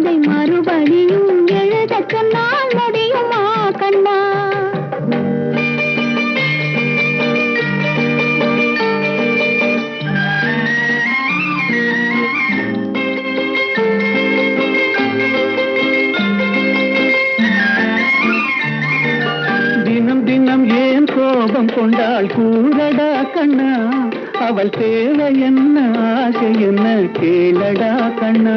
அதை மறுபடியும் எழுத சொன்னால் முடியுமா கண்ணா? தினம் தினம் ஏன் கோபம் கொண்டால் கூறடா கண்ணா? அவள் தேவை என்ன ஆசை என்ன கேளடா கண்ணா?